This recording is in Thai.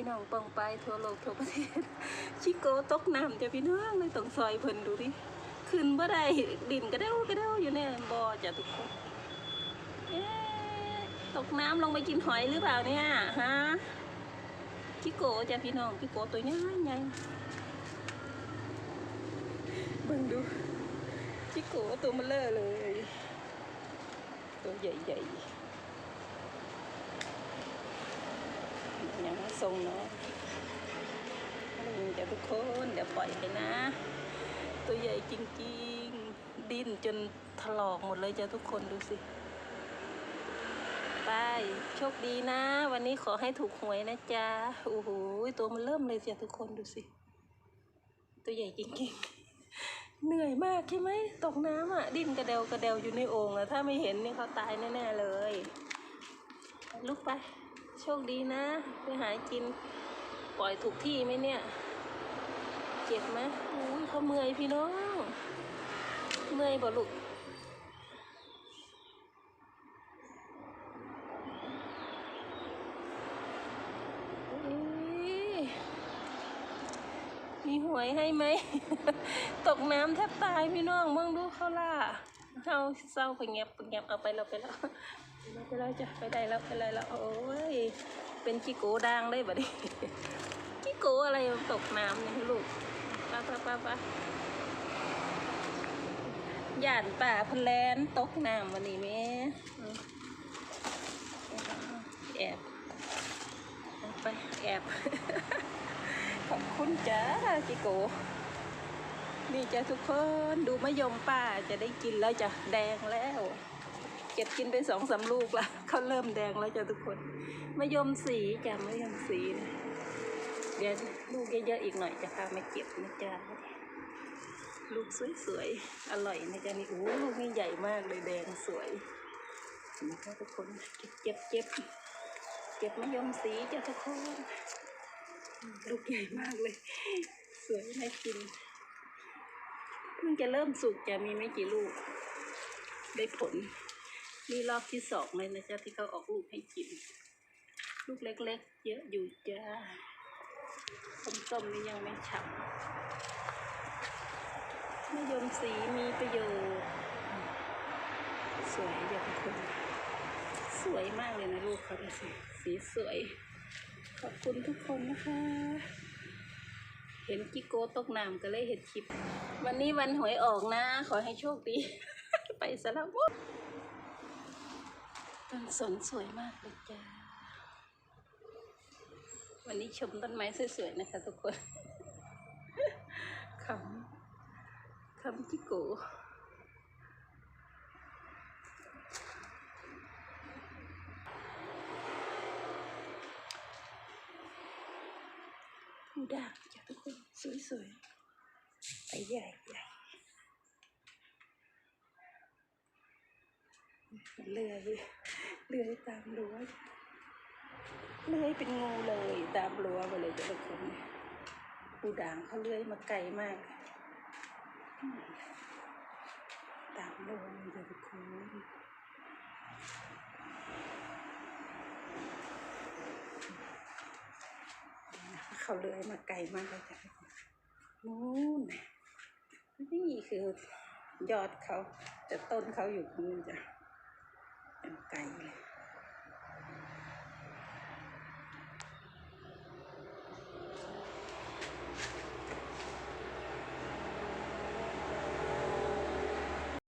พี่น้องปองไปทั่วโลกทั่วประเทศ ชิโกตกน้ำจ้ะพี่น้องเลยต้องซอยเพิ่นดูดิขึ้นบ่ได้ดินกระเด้วกระเด้วอยู่เนี่ยบ่จ้ะทุกคนเอ๊ตกน้ำลงไปกินหอยหรือเปล่าเนี่ยฮะชิโกจ้ะพี่น้องชิโกตัวใหญ่ใหญ่เบิ่งดูชิโกตัวมันเลอะเลย ตัวใหญ่ๆ อย่างทรงเนาะเดี๋ยวทุกคนเดี๋ยวปล่อยไปนะ ตัวใหญ่จริงๆ ดิ้นจนถลอกหมดเลยจ้ะทุกคนดูสิ ไป โชคดีนะ วันนี้ขอให้ถูกหวยนะจ๊ะโอ้โหตัวมันเริ่มเลยจ้ะทุกคนดูสิ ตัวใหญ่จริงๆเหนื่อยมากใช่ไหมตกน้ำอะ ดิ้นกระเดวกระเดวอยู่ในโอ่งอะ ถ้าไม่เห็นนี่เขาตายแน่ ๆ เลย ลุกไป โชคดีนะ ไปหากิน ปล่อยถูกที่ไหมเนี่ย เจ็บไหมอุ้ยเขาเมื่อยพี่น้อง เมื่อยบ่ลูกมีหวยให้ไหม ตกน้ำแทบตายพี่น้องมองดูเขาล่ะ เอาเศร้าไปเงียบไปเงียบเอาไปแล้วไปแล้วไปแล้วจ้ะไปได้แล้วไปได้แล้วโอ้ยเป็นจิโกดังได้บัดนี้จิโกอะไรตกน้ำเนี่ยลูกป้าป้าป้าป้าหย่านป่าพนแลนตกน้ำวันนี้แม่อืมแอบไปแอบขอบคุณจ้าจิโก นี่จ้ะทุกคนดูมะยมป้าจะได้กินแล้วจ้ะแดงแล้ว เก็บกินไปสองสามลูกละเขาเริ่มแดงแล้วจ้ะทุกคนมะยมสีจ้ะมะยมสีนะเดี๋ยวลูกเยอะๆอีกหน่อยจะพามาเก็บนะจ๊ะลูกสวยๆ อร่อยนะจ๊ะนี่โอ้ลูกนี่ใหญ่มากเลยแดงสวยนี่ค่ะทุกคนเก็บเก็บเก็บเก็บมะยมสีจ้ะทุกคน ลูกใหญ่มากเลย สวยน่ากิน เพิ่งจะเริ่มสุกจะมีไม่กี่ลูก ได้ผล นี่รอบที่สองเลยนะจ๊ะที่เขาออกลูกให้กิน ลูกเล็ก ๆ เยอะอยู่จ้าส้มๆนี่ยังไม่ฉ่ำมะยมสีมีประโยชน์ สวยอย่างทุกคนสวยมากเลยนะลูกเขาดูสิสีสวย ขอบคุณทุกคนนะคะ เห็นกิโกตกน้ำก็เลยเห็นคลิป วันนี้วันหวยออกนะ ขอให้โชคดี ไปสลับต้นสนสวยมากเลยจ้า วันนี้ชมต้นไม้สวยๆนะคะทุกคนคำคำกิโก ผู้ด่างจ้ะทุกคนสวยๆไปใหญ่ใหญ่เลื่อยเลื่อยตามรั้วเลื่อยเป็นงูเลยตามรั้วไปเลยจ้ะทุกคนผู้ด่างเขาเลื่อยมาไกลมากตามรั้วเลยจ้ะทุกคน เขาเลื้อยมาไกลมากเลยจ้ะนู่นนี่คือยอดเขาจะต้นเขาอยู่ตรงนี้จ้ะเป็นไกลเลย